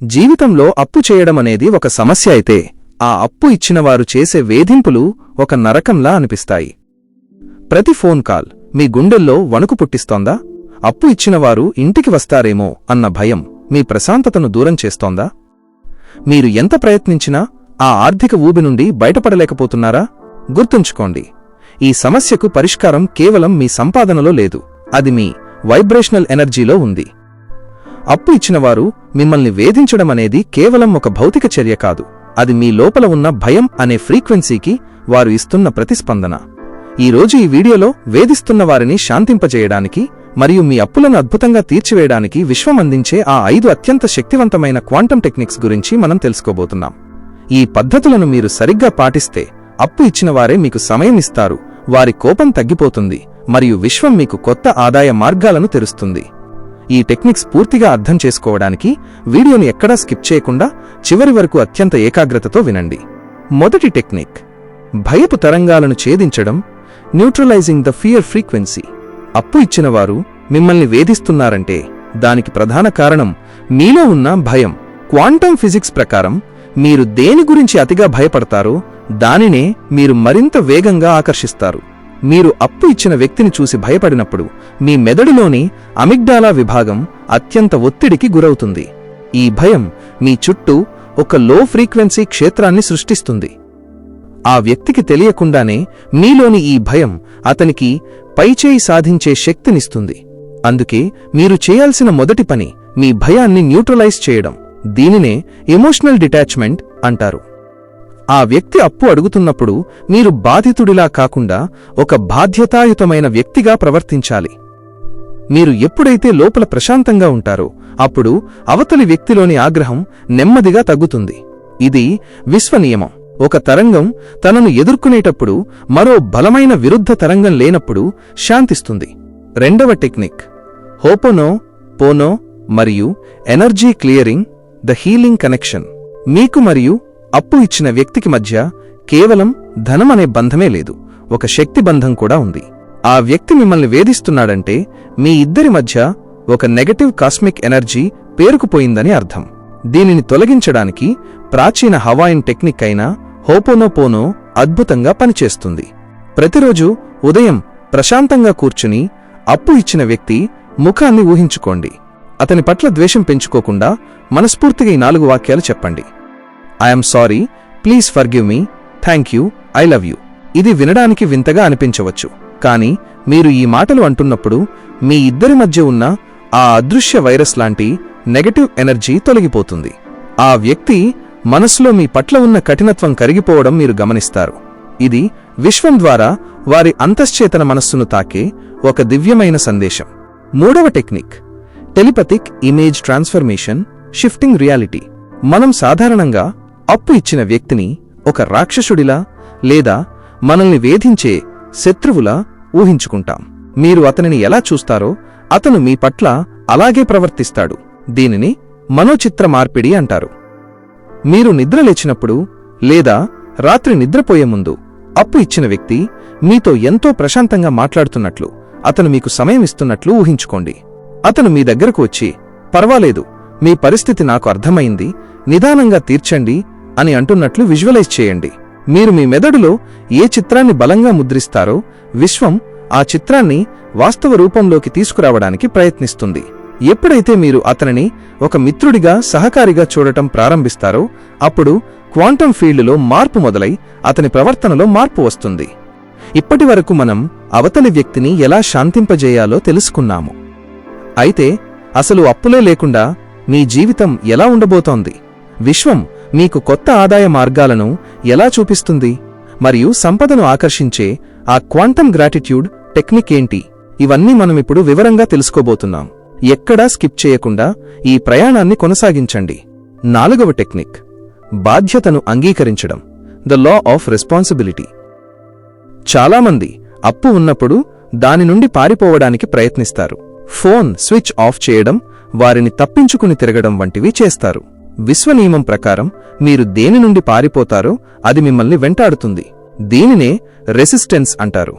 జీవితంలో అప్పు చేయడమనేది ఒక సమస్య అయితే ఆ అప్పు ఇచ్చినవారు చేసే వేధింపులు ఒక నరకంలా అనిపిస్తాయి. ప్రతి ఫోన్ కాల్ మీ గుండెల్లో వణుకు పుట్టిస్తోందా? అప్పు ఇచ్చినవారు ఇంటికి వస్తారేమో అన్న భయం మీ ప్రశాంతతను దూరం చేస్తోందా? మీరు ఎంత ప్రయత్నించినా ఆ ఆర్థిక ఊబి నుండి బయటపడలేకపోతున్నారా? గుర్తుంచుకోండి ఈ సమస్యకు పరిష్కారం కేవలం మీ సంపాదనలో లేదు అది మీ వైబ్రేషనల్ ఎనర్జీలో ఉంది. అప్పు ఇచ్చినవారు మిమ్మల్ని వేధించడం అనేది కేవలం ఒక భౌతిక చర్య కాదు. అది మీ లోపల ఉన్న భయం అనే ఫ్రీక్వెన్సీకి వారు ఇస్తున్న ప్రతిస్పందన. ఈరోజు ఈ వీడియోలో వేధిస్తున్న వారిని శాంతింపజేయడానికి మరియు మీ అప్పులను అద్భుతంగా తీర్చివేయడానికి విశ్వం అందించే ఆ ఐదు అత్యంత శక్తివంతమైన క్వాంటం టెక్నిక్స్ గురించి మనం తెలుసుకోబోతున్నాం. ఈ పద్ధతులను మీరు సరిగ్గా పాటిస్తే అప్పు ఇచ్చిన వారే మీకు సమయం ఇస్తారు వారి కోపం తగ్గిపోతుంది మరియు విశ్వం మీకు కొత్త ఆదాయ మార్గాలను తెరుస్తుంది. ఈ టెక్నిక్స్ పూర్తిగా అర్థం చేసుకోవడానికి వీడియోని ఎక్కడా స్కిప్ చేయకుండా చివరి వరకు అత్యంత ఏకాగ్రతతో వినండి. మొదటి టెక్నిక్. భయపు తరంగాలను ఛేదించడం న్యూట్రలైజింగ్ ద ఫియర్ ఫ్రీక్వెన్సీ అప్పు ఇచ్చినవారు మిమ్మల్ని వేధిస్తున్నారంటే దానికి ప్రధాన కారణం మీలో ఉన్న భయం. క్వాంటమ్ ఫిజిక్స్ ప్రకారం మీరు దేని గురించి అతిగా భయపడతారో దానినే మీరు మరింత వేగంగా ఆకర్షిస్తారు. మీరు అప్పు ఇచ్చిన వ్యక్తిని చూసి భయపడినప్పుడు మీ మెదడులోని అమిగ్డాలా విభాగం అత్యంత ఒత్తిడికి గురవుతుంది. ఈ భయం మీ చుట్టూ ఒక లో ఫ్రీక్వెన్సీ క్షేత్రాన్ని సృష్టిస్తుంది. ఆ వ్యక్తికి తెలియకుండానే మీలోని ఈ భయం అతనికి పైచేయి సాధించే శక్తినిస్తుంది. అందుకే మీరు చేయాల్సిన మొదటి పని మీ భయాన్ని న్యూట్రలైజ్ చేయడం. దీనినే ఎమోషనల్ డిటాచ్మెంట్ అంటారు. ఆ వ్యక్తి అప్పు అడుగుతున్నప్పుడు మీరు బాధితుడిలా కాకుండా ఒక బాధ్యతాయుతమైన వ్యక్తిగా ప్రవర్తించాలి. మీరు ఎప్పుడైతే లోపల ప్రశాంతంగా ఉంటారో అప్పుడు అవతలి వ్యక్తిలోని ఆగ్రహం నెమ్మదిగా తగ్గుతుంది. ఇది విశ్వనియమం ఒక తరంగం తనను ఎదుర్కొనేటప్పుడు మరో బలమైన విరుద్ధ తరంగం లేనప్పుడు శాంతిస్తుంది. రెండవ టెక్నిక్. హోపోనో పోనో మరియు energy clearing the healing connection. మీకు మరియు అప్పు ఇచ్చిన వ్యక్తికి మధ్య కేవలం ధనం అనే బంధమే లేదు ఒక శక్తి బంధం కూడా ఉంది. ఆ వ్యక్తి మిమ్మల్ని వేధిస్తున్నాడంటే మీ ఇద్దరి మధ్య ఒక నెగటివ్ కాస్మిక్ ఎనర్జీ పేరుకుపోయిందని అర్థం. దీనిని తొలగించడానికి ప్రాచీన హవాయిన్ టెక్నిక్ అయిన హోపోనోపోనో అద్భుతంగా పనిచేస్తుంది. ప్రతిరోజు ఉదయం ప్రశాంతంగా కూర్చుని అప్పు ఇచ్చిన వ్యక్తి ముఖాన్ని ఊహించుకోండి. అతని పట్ల ద్వేషం పెంచుకోకుండా మనస్ఫూర్తిగా ఈ నాలుగు వాక్యాలు చెప్పండి. I'm sorry please forgive me thank you I love you ఇది వినడానికి వింతగా అనిపించవచ్చు. కానీ మీరు ఈ మాటలు అంటున్నప్పుడు మీ ఇద్దరి మధ్య ఉన్న ఆ అదృశ్య వైరస్ లాంటి నెగటివ్ ఎనర్జీ తొలగిపోతుంది. ఆ వ్యక్తి మనసులో మీ పట్ల ఉన్న కఠినత్వం కరిగిపోవడం మీరు గమనిస్తారు. ఇది విశ్వం ద్వారా వారి అంతశ్చేతన మనస్సును తాకే ఒక దివ్యమైన సందేశం. మూడవ technique. Telepathic image transformation shifting reality మనం సాధారణంగా అప్పు ఇచ్చిన వ్యక్తిని ఒక రాక్షసుడిలా లేదా మనల్ని వేధించే శత్రువులా ఊహించుకుంటాం. మీరు అతనిని ఎలా చూస్తారో అతను మీ పట్ల అలాగే ప్రవర్తిస్తాడు. దీనిని మనోచిత్ర మార్పిడి అంటారు. మీరు నిద్రలేచినప్పుడు లేదా రాత్రి నిద్రపోయే ముందు అప్పు ఇచ్చిన వ్యక్తి మీతో ఎంతో ప్రశాంతంగా మాట్లాడుతున్నట్లు అతను మీకు సమయం ఇస్తున్నట్లు ఊహించుకోండి. అతను మీ దగ్గరకు వచ్చి పర్వాలేదు మీ పరిస్థితి నాకు అర్థమైంది నిదానంగా తీర్చండి అని అంటున్నట్లు విజువలైజ్ చేయండి. మీరు మీ మెదడులో ఏ చిత్రాన్ని బలంగా ముద్రిస్తారో విశ్వం ఆ చిత్రాన్ని వాస్తవ రూపంలోకి తీసుకురావడానికి ప్రయత్నిస్తుంది. ఎప్పుడైతే మీరు అతనిని ఒక మిత్రుడిగా సహకారిగా చూడటం ప్రారంభిస్తారో అప్పుడు క్వాంటం ఫీల్డ్లో మార్పు మొదలై అతని ప్రవర్తనలో మార్పు వస్తుంది. ఇప్పటి వరకు మనం అవతలి వ్యక్తిని ఎలా శాంతింపజేయాలో తెలుసుకున్నాము. అయితే అసలు అప్పులే లేకుండా మీ జీవితం ఎలా ఉండబోతోంది? విశ్వం మీకు కొత్త ఆదాయ మార్గాలను ఎలా చూపిస్తుంది? మరియు సంపదను ఆకర్షించే ఆ క్వాంటమ్ గ్రాటిట్యూడ్ టెక్నిక్ ఏంటి? ఇవన్నీ మనమిప్పుడు వివరంగా తెలుసుకోబోతున్నాం. ఎక్కడా స్కిప్ చేయకుండా ఈ ప్రయాణాన్ని కొనసాగించండి. నాలుగవ టెక్నిక్. బాధ్యతను అంగీకరించడం. The law of responsibility. చాలామంది అప్పు ఉన్నప్పుడు దాని నుండి పారిపోవడానికి ప్రయత్నిస్తారు. ఫోన్ స్విచ్ ఆఫ్ చేయడం వారిని తప్పించుకుని తిరగడం వంటివి చేస్తారు. విశ్వనియమం ప్రకారం మీరు దేని నుండి పారిపోతారో అది మిమ్మల్ని వెంటాడుతుంది. దీనినే రెసిస్టెన్స్ అంటారు.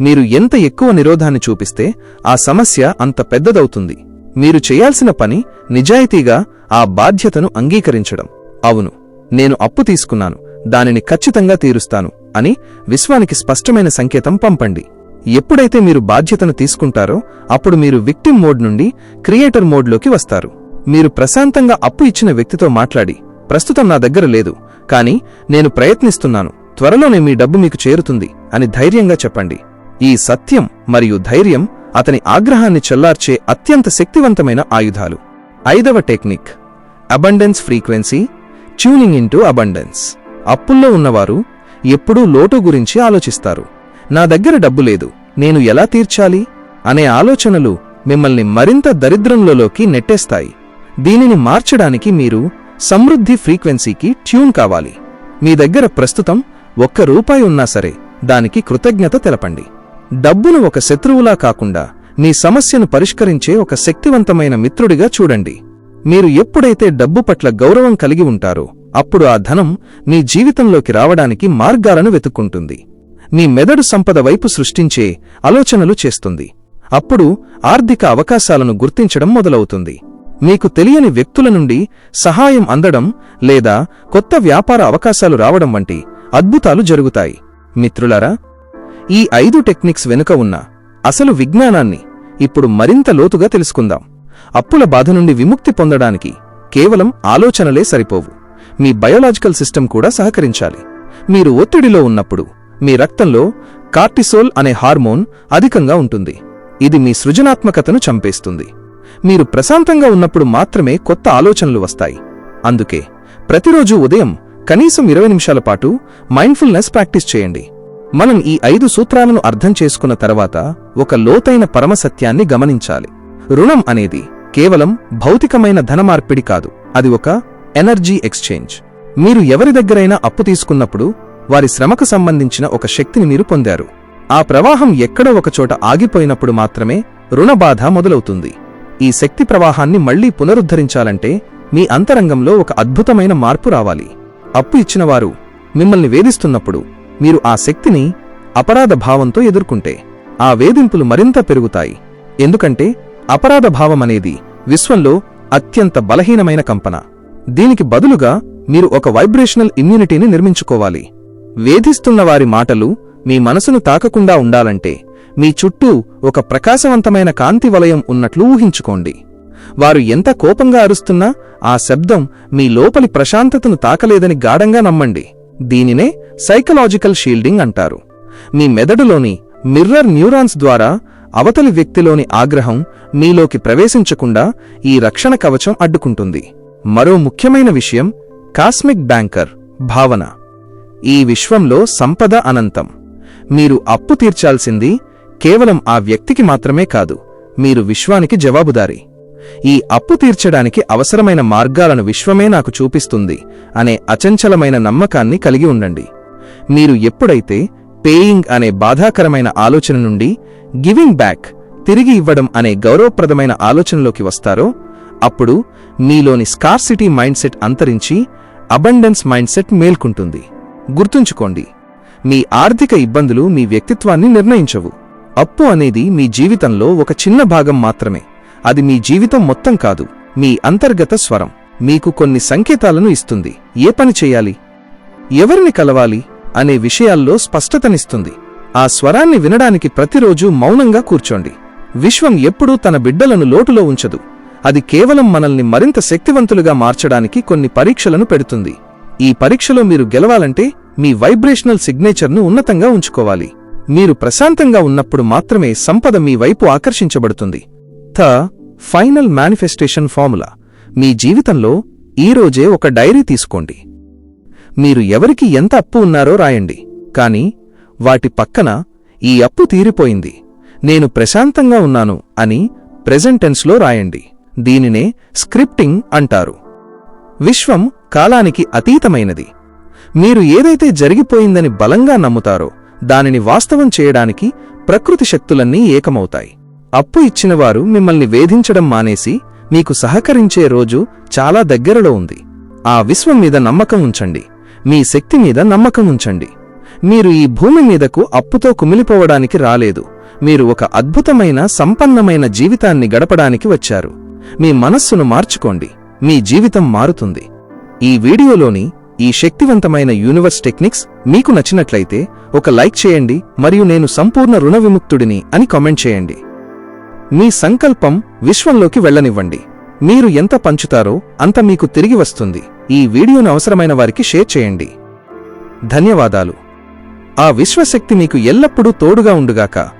మీరు ఎంత ఎక్కువ నిరోధాన్ని చూపిస్తే ఆ సమస్య అంత పెద్దదవుతుంది. మీరు చేయాల్సిన పని నిజాయితీగా ఆ బాధ్యతను అంగీకరించడం. అవును నేను అప్పు తీసుకున్నాను దానిని ఖచ్చితంగా తీరుస్తాను అని విశ్వానికి స్పష్టమైన సంకేతం పంపండి. ఎప్పుడైతే మీరు బాధ్యతను తీసుకుంటారో అప్పుడు మీరు విక్టిమ్ మోడ్ నుండి క్రియేటర్ మోడ్లోకి వస్తారు. మీరు ప్రశాంతంగా అప్పు ఇచ్చిన వ్యక్తితో మాట్లాడి ప్రస్తుతం నా దగ్గర లేదు కానీ నేను ప్రయత్నిస్తున్నాను త్వరలోనే మీ డబ్బు మీకు చేరుతుంది అని ధైర్యంగా చెప్పండి. ఈ సత్యం మరియు ధైర్యం అతని ఆగ్రహాన్ని చెల్లార్చే అత్యంత శక్తివంతమైన ఆయుధాలు. ఐదవ technique abundance frequency tuning into abundance. అప్పుల్లో ఉన్నవారు ఎప్పుడూ లోటు గురించి ఆలోచిస్తారు. నా దగ్గర డబ్బు లేదు నేను ఎలా తీర్చాలి? అనే ఆలోచనలు మిమ్మల్ని మరింత దరిద్రంలోకి నెట్టేస్తాయి. దీనిని మార్చడానికి మీరు సమృద్ధి ఫ్రీక్వెన్సీకి ట్యూన్ కావాలి. మీ దగ్గర ప్రస్తుతం ఒక్క రూపాయి ఉన్నా సరే దానికి కృతజ్ఞత తెలపండి. డబ్బును ఒక శత్రువులా కాకుండా మీ సమస్యను పరిష్కరించే ఒక శక్తివంతమైన మిత్రుడిగా చూడండి. మీరు ఎప్పుడైతే డబ్బు పట్ల గౌరవం కలిగి ఉంటారో అప్పుడు ఆ ధనం మీ జీవితంలోకి రావడానికి మార్గాలను వెతుక్కుంటుంది. మీ మెదడు సంపద వైపు సృష్టించే ఆలోచనలు చేస్తుంది. అప్పుడు ఆర్థిక అవకాశాలను గుర్తించడం మొదలవుతుంది. మీకు తెలియని వ్యక్తుల నుండి సహాయం అందడం లేదా కొత్త వ్యాపార అవకాశాలు రావడం వంటి అద్భుతాలు జరుగుతాయి. మిత్రులారా ఈ ఐదు టెక్నిక్స్ వెనుక ఉన్న అసలు విజ్ఞానాన్ని ఇప్పుడు మరింత లోతుగా తెలుసుకుందాం. అప్పుల బాధ నుండి విముక్తి పొందడానికి కేవలం ఆలోచనలే సరిపోవు. మీ బయోలాజికల్ సిస్టమ్ కూడా సహకరించాలి. మీరు ఒత్తిడిలో ఉన్నప్పుడు మీ రక్తంలో కార్టిసోల్ అనే హార్మోన్ అధికంగా ఉంటుంది. ఇది మీ సృజనాత్మకతను చంపేస్తుంది. మీరు ప్రశాంతంగా ఉన్నప్పుడు మాత్రమే కొత్త ఆలోచనలు వస్తాయి. అందుకే ప్రతిరోజు ఉదయం కనీసం ఇరవై నిమిషాల పాటు మైండ్ఫుల్నెస్ ప్రాక్టీస్ చేయండి. మనం ఈ ఐదు సూత్రాలను అర్థం చేసుకున్న తర్వాత ఒక లోతైన పరమసత్యాన్ని గమనించాలి. రుణం అనేది కేవలం భౌతికమైన ధనమార్పిడి కాదు. అది ఒక ఎనర్జీ ఎక్స్చేంజ్. మీరు ఎవరి దగ్గరైనా అప్పు తీసుకున్నప్పుడు వారి శ్రమకు సంబంధించిన ఒక శక్తిని మీరు పొందారు. ఆ ప్రవాహం ఎక్కడో ఒకచోట ఆగిపోయినప్పుడు మాత్రమే రుణబాధ మొదలవుతుంది. ఈ శక్తి ప్రవాహాన్ని మళ్ళీ పునరుద్ధరించాలంటే మీ అంతరంగంలో ఒక అద్భుతమైన మార్పు రావాలి. అప్పు ఇచ్చినవారు మిమ్మల్ని వేధిస్తున్నప్పుడు మీరు ఆ శక్తిని అపరాధ భావంతో ఎదుర్కొంటే ఆ వేధింపులు మరింత పెరుగుతాయి. ఎందుకంటే అపరాధ భావం అనేది విశ్వంలో అత్యంత బలహీనమైన కంపన. దీనికి బదులుగా మీరు ఒక వైబ్రేషనల్ ఇమ్యూనిటీని నిర్మించుకోవాలి. వేధిస్తున్న వారి మాటలు మీ మనసును తాకకుండా ఉండాలంటే మీ చుట్టూ ఒక ప్రకాశవంతమైన కాంతి వలయం ఉన్నట్లు ఊహించుకోండి. వారు ఎంత కోపంగా అరుస్తున్నా ఆ శబ్దం మీ లోపలి ప్రశాంతతను తాకలేదని గాఢంగా నమ్మండి. దీనినే సైకలాజికల్ షీల్డింగ్ అంటారు. మీ మెదడులోని మిర్రర్ న్యూరాన్స్ ద్వారా అవతలి వ్యక్తిలోని ఆగ్రహం మీలోకి ప్రవేశించకుండా ఈ రక్షణ కవచం అడ్డుకుంటుంది. మరో ముఖ్యమైన విషయం కాస్మిక్ బ్యాంకర్ భావన. ఈ విశ్వంలో సంపద అనంతం. మీరు అప్పు తీర్చాల్సింది కేవలం ఆ వ్యక్తికి మాత్రమే కాదు మీరు విశ్వానికి జవాబుదారి. ఈ అప్పు తీర్చడానికి అవసరమైన మార్గాలను విశ్వమే నాకు చూపిస్తుంది అనే అచంచలమైన నమ్మకాన్ని కలిగి ఉండండి. మీరు ఎప్పుడైతే పేయింగ్ అనే బాధాకరమైన ఆలోచన నుండి గివింగ్ బ్యాక్ తిరిగి ఇవ్వడం అనే గౌరవప్రదమైన ఆలోచనలోకి వస్తారో అప్పుడు మీలోని స్కార్సిటీ మైండ్ సెట్ అంతరించి అబండెన్స్ మైండ్ సెట్ మేల్కుంటుంది. గుర్తుంచుకోండి మీ ఆర్థిక ఇబ్బందులు మీ వ్యక్తిత్వాన్ని నిర్ణయించవు. అప్పు అనేది మీ జీవితంలో ఒక చిన్న భాగం మాత్రమే. అది మీ జీవితం మొత్తం కాదు మీ అంతర్గత స్వరం. మీకు కొన్ని సంకేతాలను ఇస్తుంది. ఏ పని చేయాలి? ఎవరిని కలవాలి? అనే విషయాల్లో స్పష్టతనిస్తుంది. ఆ స్వరాన్ని వినడానికి ప్రతిరోజు మౌనంగా కూర్చోండి. విశ్వం ఎప్పుడూ తన బిడ్డలను లోటులో ఉంచదు. అది కేవలం మనల్ని మరింత శక్తివంతులుగా మార్చడానికి కొన్ని పరీక్షలను పెడుతుంది. ఈ పరీక్షలో మీరు గెలవాలంటే మీ వైబ్రేషనల్ సిగ్నేచర్ను ఉన్నతంగా ఉంచుకోవాలి. మీరు ప్రశాంతంగా ఉన్నప్పుడు మాత్రమే సంపద మీ వైపు ఆకర్షించబడుతుంది. The final manifestation formula. మీ జీవితంలో ఈరోజే ఒక డైరీ తీసుకోండి. మీరు ఎవరికి ఎంత అప్పు ఉన్నారో రాయండి. కాని వాటి పక్కన ఈ అప్పు తీరిపోయింది. నేను ప్రశాంతంగా ఉన్నాను అని ప్రెజెంటెన్స్లో రాయండి. దీనినే స్క్రిప్టింగ్ అంటారు. విశ్వం కాలానికి అతీతమైనది. మీరు ఏదైతే జరిగిపోయిందని బలంగా నమ్ముతారో దానిని వాస్తవం చేయడానికి ప్రకృతి శక్తులన్నీ ఏకమవుతాయి. అప్పు ఇచ్చినవారు మిమ్మల్ని వేధించడం మానేసి మీకు సహకరించే రోజు చాలా దగ్గరలో ఉంది. ఆ విశ్వం మీద నమ్మకం ఉంచండి. మీ శక్తి మీద నమ్మకం ఉంచండి. మీరు ఈ భూమి మీదకు అప్పుతో కుమిలిపోవడానికి రాలేదు. మీరు ఒక అద్భుతమైన సంపన్నమైన జీవితాన్ని గడపడానికి వచ్చారు. మీ మనస్సును మార్చుకోండి. మీ జీవితం మారుతుంది. ఈ వీడియోలోని ఈ శక్తివంతమైన యూనివర్స్ టెక్నిక్స్ మీకు నచ్చినట్లయితే ఒక లైక్ చేయండి మరియు నేను సంపూర్ణ రుణ విముక్తుడిని అని కామెంట్ చేయండి. మీ సంకల్పం విశ్వంలోకి వెళ్ళనివ్వండి. మీరు ఎంత పంచుతారో అంత మీకు తిరిగి వస్తుంది. ఈ వీడియోను అవసరమైన వారికి షేర్ చేయండి. ధన్యవాదాలు. ఆ విశ్వశక్తి మీకు ఎల్లప్పుడూ తోడుగా ఉండుగాక.